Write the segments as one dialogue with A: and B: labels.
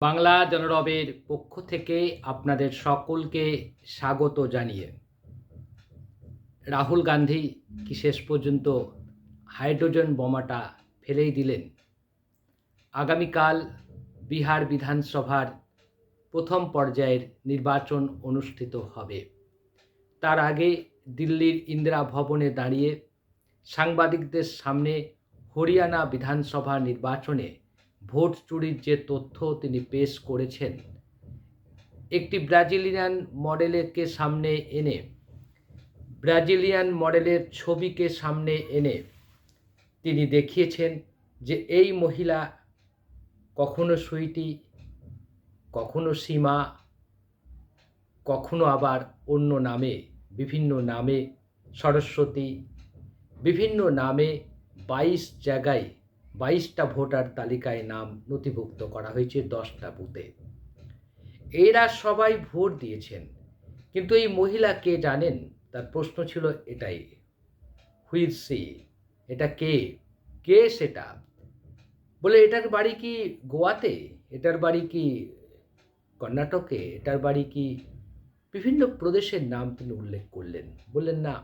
A: বাংলা জনরবের পক্ষ থেকে আপনাদের সকলকে স্বাগত জানিয়ে। রাহুল গান্ধী কি শেষ পর্যন্ত হাইড্রোজেন বোমাটা ফেলেই দিলেন? আগামীকাল বিহার বিধানসভার প্রথম পর্যায়ের নির্বাচন অনুষ্ঠিত হবে। তার আগে দিল্লির ইন্দিরা ভবনে দাঁড়িয়ে সাংবাদিকদের সামনে হরিয়ানা বিধানসভা নির্বাচনে ভোট চুরির যে তথ্য তিনি পেশ করেছেন, একটি ব্রাজিলিয়ান মডেলেরকে সামনে এনে, ব্রাজিলিয়ান মডেলের ছবিকে সামনে এনে তিনি দেখিয়েছেন যে এই মহিলা কখনো সুইটি, কখনো সীমা, কখনো আবার অন্য নামে, বিভিন্ন নামে সরস্বতী, বিভিন্ন নামে বাইশ জায়গায় বাইশটা ভোটার তালিকায় নাম নথিভুক্ত করা হয়েছে দশটা বুথে। এরা সবাই ভোট দিয়েছেন, কিন্তু এই মহিলা কে জানেন? তার প্রশ্ন ছিল এটাই। হুইজ সি, এটা কে? কে সেটা? বলে, এটার বাড়ি কি গোয়াতে? এটার বাড়ি কি কর্ণাটকে? এটার বাড়ি কি বিভিন্ন প্রদেশের নাম তিনি উল্লেখ করলেন। বললেন, না।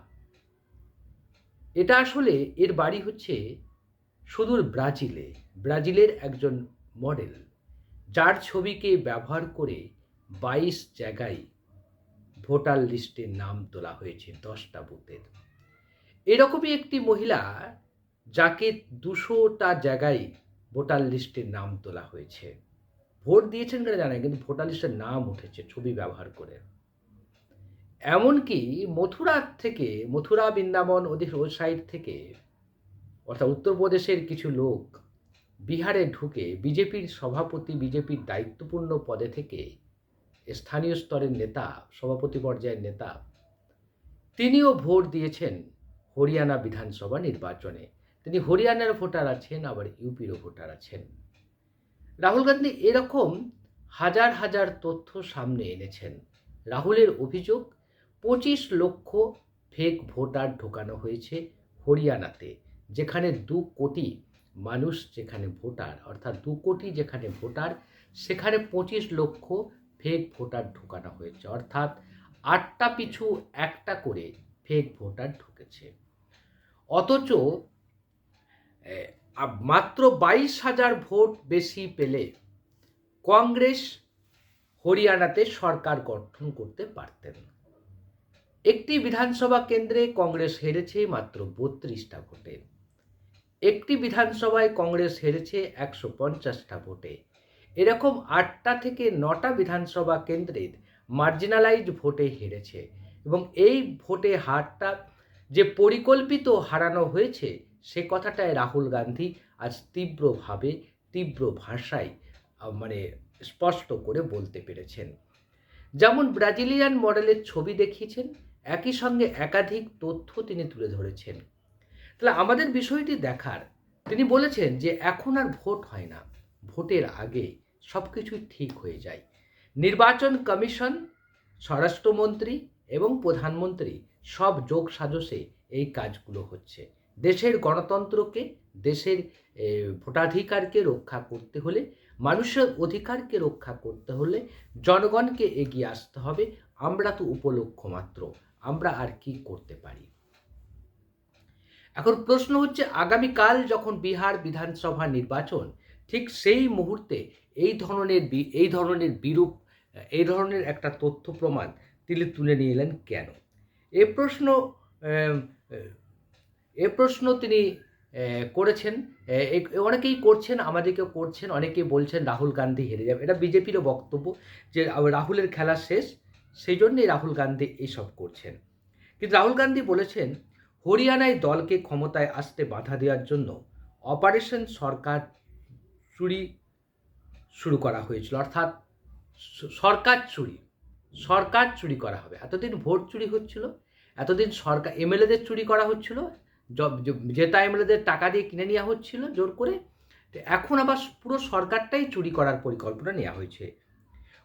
A: এটা আসলে এর বাড়ি হচ্ছে সুদূর ব্রাজিলে, ব্রাজিলের একজন মডেল, যার ছবিকে ব্যবহার করে বাইশ জায়গায় ভোটার লিস্টে নাম তোলা হয়েছে দশটা বুথের। এরকমই একটি মহিলা যাকে দুশোটা জায়গায় ভোটার লিস্টে নাম তোলা হয়েছে। ভোট দিয়েছেন কিনা জানেন কিন্তু ভোটার লিস্টের নাম উঠেছে ছবি ব্যবহার করে। এমনকি মথুরার থেকে, মথুরা, বৃন্দাবন ওদের ওই সাইড থেকে অর্থাৎ উত্তরপ্রদেশের কিছু লোক বিহারে ঢুকে বিজেপির সভাপতি, বিজেপির দায়িত্বপূর্ণ পদে থেকে স্থানীয় স্তরের নেতা, সভাপতি পর্যায়ের নেতা, তিনিও ভোট দিয়েছেন হরিয়ানা বিধানসভা নির্বাচনে। তিনি হরিয়ানার ভোটার আছেন, আবার ইউপিরও ভোটার আছেন। রাহুল গান্ধী এরকম হাজার হাজার তথ্য সামনে এনেছেন। রাহুলের অভিযোগ, পঁচিশ লক্ষ ফেক ভোটার ঢোকানো হয়েছে হরিয়ানাতে। যেখানে দু কোটি মানুষ যেখানে ভোটার, অর্থাৎ দু কোটি যেখানে ভোটার, সেখানে পঁচিশ লক্ষ ফেক ভোটার ঢোকানো হয়েছে। অর্থাৎ আটটা পিছু একটা করে ফেক ভোটার ঢুকেছে। অথচ মাত্র বাইশ হাজার ভোট বেশি পেলে কংগ্রেস হরিয়ানাতে সরকার গঠন করতে পারতেন একটি বিধানসভা কেন্দ্রে কংগ্রেস হেরেছে মাত্র বত্রিশটা ভোটে। একটি বিধানসভায় কংগ্রেস হেরেছে একশো পঞ্চাশটা ভোটে। এরকম আটটা থেকে নটা বিধানসভা কেন্দ্রের মার্জিনালাইজ ভোটে হেরেছে এবং এই ভোটে হারটা যে পরিকল্পিত হারানো হয়েছে, সে কথাটায় রাহুল গান্ধী আজ তীব্রভাবে, তীব্র ভাষায় মানে স্পষ্ট করে বলতে পেরেছেন। যেমন ব্রাজিলিয়ান মডেলের ছবি দেখিয়েছেন, একই সঙ্গে একাধিক তথ্য তিনি তুলে ধরেছেন। তাহলে আমাদের বিষয়টি দেখার। তিনি বলেছেন যে এখন আর ভোট হয় না। ভোটের আগে সব কিছুই ঠিক হয়ে যায়। নির্বাচন কমিশন, স্বরাষ্ট্রমন্ত্রী এবং প্রধানমন্ত্রী সব যোগ সাজসে এই কাজগুলো হচ্ছে। দেশের গণতন্ত্রকে, দেশের ভোটাধিকারকে রক্ষা করতে হলে, মানুষের অধিকারকে রক্ষা করতে হলে জনগণকে এগিয়ে আসতে হবে। আমরা তো উপলক্ষ মাত্র। আমরা আর কি করতে পারি? এখন প্রশ্ন হচ্ছে, আগামীকাল যখন বিহার বিধানসভা নির্বাচন, ঠিক সেই মুহূর্তে এই ধরনের এই ধরনের বিরূপ, এই ধরনের একটা তথ্য প্রমাণ তিনি তুলে নিয়ে এলেন কেন? এ প্রশ্ন এ প্রশ্ন তিনি করেছেন। অনেকেই করছেন আমাদেরকেও করছেন, অনেকেই বলছেন রাহুল গান্ধী হেরে যাবে। এটা বিজেপিরও বক্তব্য যে রাহুলের খেলা শেষ, সেই জন্যই রাহুল গান্ধী এইসব করছেন। কিন্তু রাহুল গান্ধী বলেছেন হরিয়ানায় দলকে ক্ষমতায় আসতে বাধা দেওয়ার জন্য অপারেশন সরকার চুরি শুরু করা হয়েছিল। অর্থাৎ সরকার চুরি সরকার চুরি করা হবে। এতদিন ভোট চুরি হচ্ছিল, এতদিন সরকার, এমএলএদের চুরি করা হচ্ছিল জেতা এমএলএদের টাকা দিয়ে কিনে নেওয়া হচ্ছিল জোর করে এখন আবার পুরো সরকারটাই চুরি করার পরিকল্পনা নেওয়া হয়েছে।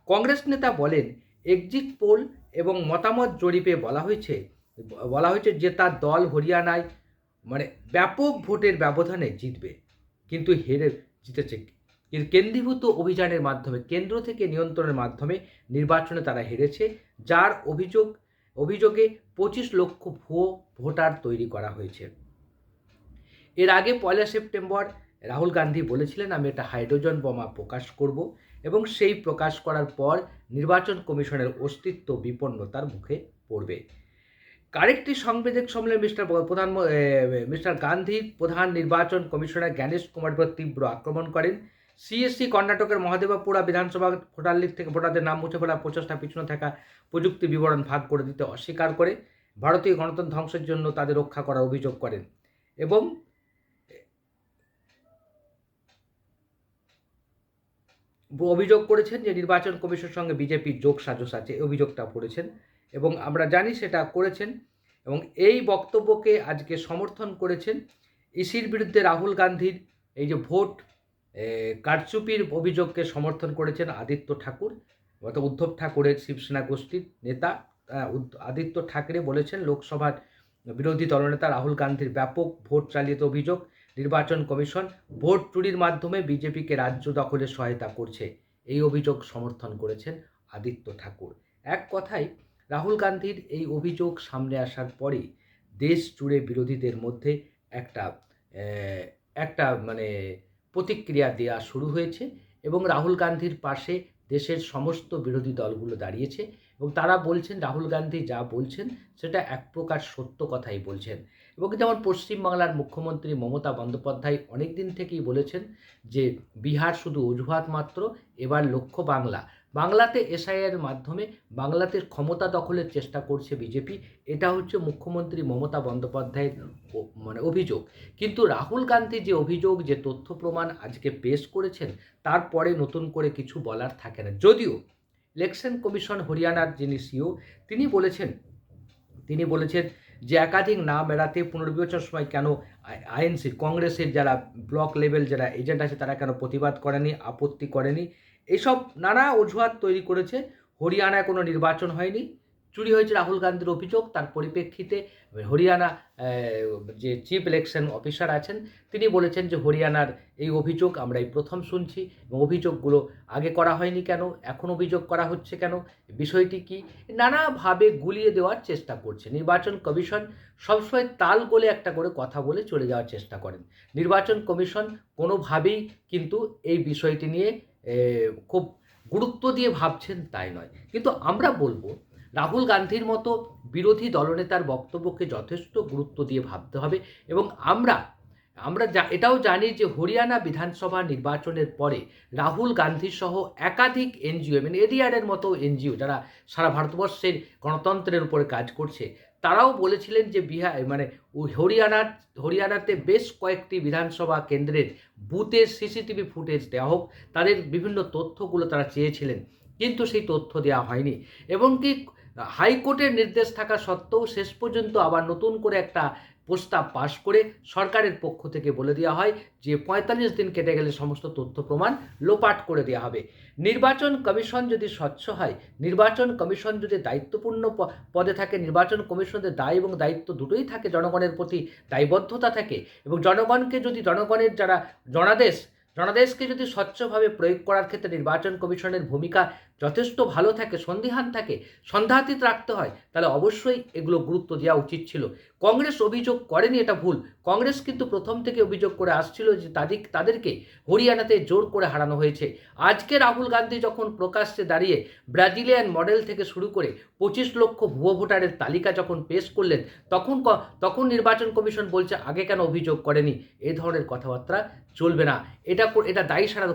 A: কংগ্রেস নেতা বলেন, এক্সিট পোল এবং মতামত জরিপে বলা হয়েছে বলা হয়েছে যে তার দল হরিয়ানায় মানে ব্যাপক ভোটের ব্যবধানে জিতবে, কিন্তু হেরে জিতেছে। কেন্দ্রীভূত অভিযানের মাধ্যমে, কেন্দ্র থেকে নিয়ন্ত্রণের মাধ্যমে নির্বাচনে তারা হেরেছে, যার অভিযোগ, অভিযোগে পঁচিশ লক্ষ ভুয়ো ভোটার তৈরি করা হয়েছে। এর আগে পয়লা সেপ্টেম্বর রাহুল গান্ধী বলেছিলেন, আমি একটা হাইড্রোজেন বোমা প্রকাশ করব এবং সেই প্রকাশ করার পর নির্বাচন কমিশনের অস্তিত্ব বিপন্নতার মুখে পড়বে। কারেক্টলি সংবেদক সম্মেলনে মিস্টার প্রধান মিস্টার গান্ধী প্রধান নির্বাচন কমিশনার জ্ঞানেশ কুমার উপর তীব্র আক্রমণ করেন। সিএসসি কর্ণাটকের মহাদেবাপুরা বিধানসভা ভোটার লিগ থেকে ভোটারদের নাম মুছে ফেলা প্রচেষ্টা পিছনে থাকা প্রযুক্তি বিবরণ ভাগ করে দিতে অস্বীকার করে ভারতীয় গণতন্ত্র ধ্বংসের জন্য তাদের রক্ষা করার অভিযোগ করেন এবং অভিযোগ করেছেন যে নির্বাচন কমিশনের সঙ্গে বিজেপির যোগ সাজস আছে অভিযোগটা করেছেন। এবং আমরা জানি সেটা করেছেন এবং এই বক্তব্যকে আজকে সমর্থন করেছেন ইসির বিরুদ্ধে রাহুল গান্ধীর এই যে ভোট কারচুপির অভিযোগকে সমর্থন করেছেন আদিত্য ঠাকুর, অর্থাৎ উদ্ধব ঠাকুরের শিবসেনা গোষ্ঠীর নেতা আদিত্য ঠাকরে বলেছেন লোকসভার বিরোধী দলনেতা রাহুল গান্ধীর ব্যাপক ভোট চালিত অভিযোগ, নির্বাচন কমিশন ভোট চুরির মাধ্যমে বিজেপিকে রাজ্য দখলে সহায়তা করছে। এই অভিযোগ সমর্থন করেছেন আদিত্য ঠাকুর। এক কথায় রাহুল গান্ধীর এই অভিযোগ সামনে আসার পরে দেশ জুড়ে বিরোধীদের মধ্যে একটা একটা মানে প্রতিক্রিয়া দেওয়া শুরু হয়েছে এবং রাহুল গান্ধীর পাশে দেশের সমস্ত বিরোধী দলগুলো দাঁড়িয়েছে এবং তারা বলছেন, রাহুল গান্ধী যা বলছেন সেটা এক প্রকার সত্য কথাই বলছেন। এবং যেমন পশ্চিমবাংলার মুখ্যমন্ত্রী মমতা বন্দ্যোপাধ্যায় অনেক দিন থেকেই বলেছেন যে বিহার শুধু অজুহাত মাত্র, এবার লক্ষ্য বাংলা। বাংলাতে এসআইয়ের মাধ্যমে বাংলাতে ক্ষমতা দখলের চেষ্টা করছে বিজেপি, এটা হচ্ছে মুখ্যমন্ত্রী মমতা বন্দ্যোপাধ্যায়ের মানে অভিযোগ। কিন্তু রাহুল গান্ধী যে অভিযোগ, যে তথ্য প্রমাণ আজকে পেশ করেছেন, তারপরে নতুন করে কিছু বলার থাকে না। যদিও ইলেকশন কমিশন হরিয়ানার যিনি সিও, তিনি বলেছেন তিনি বলেছেন যে একাধিক নাম এড়াতে পুনর্বিবেচনার সময় কেন আইএনসি কংগ্রেসের যারা ব্লক লেভেল যারা এজেন্ট আছে তারা কেন প্রতিবাদ করেনি, আপত্তি করেনি? এসব নানা অজুহাত তৈরি করেছে। হরিয়ানায় কোনো নির্বাচন হয়নি। চুরি হয়েছে রাহুল গান্ধীর অভিযোগ, তার পরিপ্রেক্ষিতে হরিয়ানা যে চিফ ইলেকশন অফিসার আছেন, তিনি বলেছেন যে হরিয়ানার এই অভিযোগ আমরা এই প্রথম শুনছি এবং অভিযোগগুলো আগে করা হয়নি কেন, এখন অভিযোগ করা হচ্ছে কেন, বিষয়টি কি? নানাভাবে গুলিয়ে দেওয়ার চেষ্টা করছে। নির্বাচন কমিশন সবসময় তাল গোলে একটা করে কথা বলে চলে যাওয়ার চেষ্টা করেন। নির্বাচন কমিশন কোনোভাবেই কিন্তু এই বিষয়টি নিয়ে খুব গুরুত্ব দিয়ে ভাবছেন তাই নয়। কিন্তু আমরা বলব রাহুল গান্ধীর মতো বিরোধী দলনেতার বক্তব্যকে যথেষ্ট গুরুত্ব দিয়ে ভাবতে হবে এবং আমরা আমরা যা- এটাও জানি যে হরিয়ানা বিধানসভা নির্বাচনের পরে রাহুল গান্ধী সহ একাধিক এনজিও মানে এডিআরের মতো এনজিও যারা সারা ভারতবর্ষের গণতন্ত্রের উপরে কাজ করছে, তারাও বলেছিলেন যে বিহার মানে হরিয়ানার হরিয়ানাতে বেশ কয়েকটি বিধানসভা কেন্দ্রের বুথের সিসিটিভি ফুটেজ দেওয়া হোক, তাদের বিভিন্ন তথ্যগুলো তারা চেয়েছিলেন, কিন্তু সেই তথ্য দেওয়া হয়নি। এবং কি হাইকোর্টের নির্দেশ থাকা সত্ত্বেও শেষ পর্যন্ত আবার নতুন করে একটা প্রস্তাব পাশ করে সরকারের পক্ষ থেকে বলে দেওয়া হয় যে পঁয়তাল্লিশ দিন কেটে গেলে সমস্ত তথ্য প্রমাণ লোপাট করে দেওয়া হবে। নির্বাচন কমিশন যদি স্বচ্ছ হয়, নির্বাচন কমিশন যদি দায়িত্বপূর্ণ পদে থাকে, নির্বাচন কমিশনের দায় এবং দায়িত্ব দুটোই থাকে, জনগণের প্রতি দায়বদ্ধতা থাকে এবং জনগণকে যদি জনগণের যারা জনাদেশ জনাদেশকে যদি স্বচ্ছভাবে প্রয়োগ করার ক্ষেত্রে নির্বাচন কমিশনের ভূমিকা যথেষ্ট ভালো থাকে, সন্দিহান থাকে সন্দেহাতীত রাখতে হয়, তাহলে অবশ্যই এগুলো গুরুত্ব দেওয়া উচিত ছিল। কংগ্রেস অভিযোগ করেনি, এটা ভুল। কংগ্রেস কিন্তু প্রথম থেকে অভিযোগ করে আসছিল যে তাদের তাদেরকে হরিয়ানাতে জোর করে হারানো হয়েছে। আজকে রাহুল গান্ধী যখন প্রকাশ্যে দাঁড়িয়ে ব্রাজিলিয়ান মডেল থেকে শুরু করে পঁচিশ লক্ষ ভুয়ো ভোটারের তালিকা যখন পেশ করলেন, তখন তখন নির্বাচন কমিশন বলছে আগে কেন অভিযোগ করেনি? এ ধরনের কথাবার্তা চলবে না। এটা এটা দায়ী সারা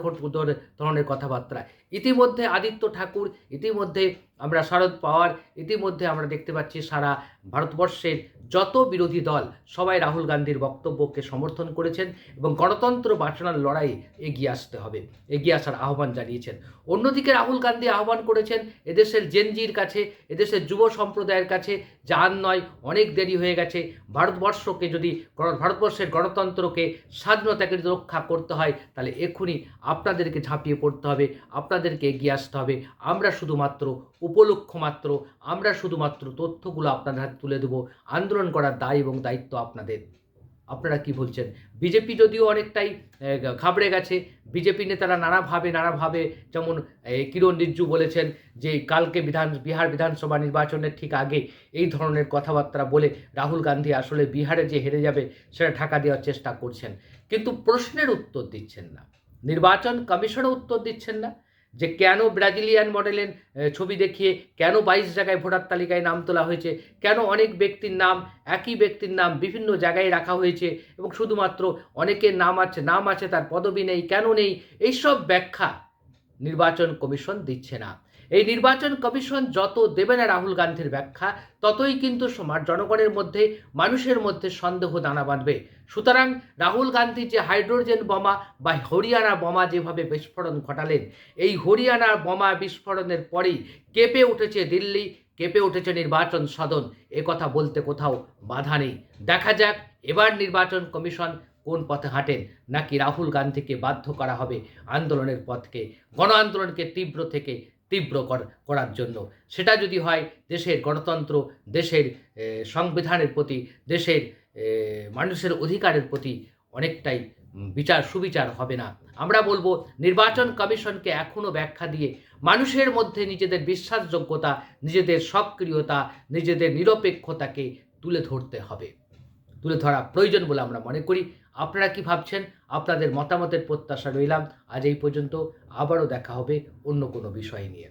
A: ধরনের কথাবার্তা। ইতিমধ্যে আদিত্য ঠাকুর, ইতিমধ্যে আমরা শরদ পাওয়ার ইতিমধ্যে আমরা দেখতে পাচ্ছি সারা ভারতবর্ষের যত বিরোধী দল, সবাই রাহুল গান্ধীর বক্তব্যকে সমর্থন করেছেন এবং গণতন্ত্র বাঁচানোর লড়াই এগিয়ে আসতে হবে, এগিয়ে আসার আহ্বান জানিয়েছেন। অন্যদিকে রাহুল গান্ধী আহ্বান করেছেন, এদেশের জেনজির কাছে, এদেশের যুব সম্প্রদায়ের কাছে যান নয়, অনেক দেরি হয়ে গেছে, ভারতবর্ষকে যদি ভারতবর্ষের গণতন্ত্রকে স্বাধীনতাকে রক্ষা করতে হয়, তাহলে এক্ষুনি আপনাদেরকে ঝাঁপিয়ে পড়তে হবে, আপনাদেরকে এগিয়ে আসতে হবে, আমরা শুধুমাত্র উপলক্ষ মাত্র। আমরা শুধুমাত্র তথ্যগুলো আপনাদের হাতে তুলে দেবো। আন্দোলন করার দায় এবং দায়িত্ব আপনাদের। আপনারা কি বলছেন? বিজেপি যদিও অনেকটাই ঘাবড়ে গেছে, বিজেপি নেতারা নানাভাবে নানাভাবে যেমন কিরণ রিজ্জু বলেছেন যে কালকে বিধান, বিহার বিধানসভা নির্বাচনের ঠিক আগে এই ধরনের কথাবার্তা বলে রাহুল গান্ধী আসলে বিহারে যে হেরে যাবে সেটা ঢাকা দেওয়ার চেষ্টা করছেন। কিন্তু প্রশ্নের উত্তর দিচ্ছেন না। নির্বাচন কমিশনও উত্তর দিচ্ছেন না। যে কেন ব্রাজিলিয়ান মডেলের ছবি দেখিয়ে কেন বাইশ জায়গায় ভোটার তালিকায় নাম তোলা হয়েছে, কেন অনেক ব্যক্তির নাম, একই ব্যক্তির নাম বিভিন্ন জায়গায় রাখা হয়েছে এবং শুধুমাত্র অনেকের নাম আছে নাম আছে, তার পদবি নেই, কেন নেই, এইসব ব্যাখ্যা নির্বাচন কমিশন দিচ্ছে না। এই নির্বাচন কমিশন যত দেবে না রাহুল গান্ধীর ব্যাখ্যা, ততই কিন্তু সমাজ জনগণের মধ্যে, মানুষের মধ্যে সন্দেহ দানা বাঁধবে। সুতরাং রাহুল গান্ধী যে হাইড্রোজেন বোমা বা হরিয়ানা বোমা যেভাবে বিস্ফোরণ ঘটালেন, এই হরিয়ানা বোমা বিস্ফোরণের পরেই কেঁপে উঠেছে দিল্লি, কেঁপে উঠেছে নির্বাচন সদন। এ কথা বলতে কোথাও বাধা নেই। দেখা যাক এবার নির্বাচন কমিশন কোন পথে হাঁটেন, নাকি রাহুল গান্ধীকে বাধ্য করা হবে আন্দোলনের পথকে গণ আন্দোলনকে তীব্র থেকে তীব্র কর- করার জন্য। সেটা যদি হয়, দেশের গণতন্ত্র, দেশের সংবিধানের প্রতি, দেশের মানুষের অধিকারের প্রতি অনেকটাই বিচার, সুবিচার হবে না। আমরা বলব, নির্বাচন কমিশনকে এখনও ব্যাখ্যা দিয়ে মানুষের মধ্যে নিজেদের বিশ্বাসযোগ্যতা, নিজেদের সক্রিয়তা, নিজেদের নিরপেক্ষতাকে তুলে ধরতে হবে। তুলে ধরা প্রয়োজন বলে আমরা মনে করি। আপনারা কি ভাবছেন? আপনাদের মতামতের প্রত্যাশা রইলাম। আজ এই পর্যন্ত আবারও দেখা হবে অন্য কোনো বিষয় নিয়ে।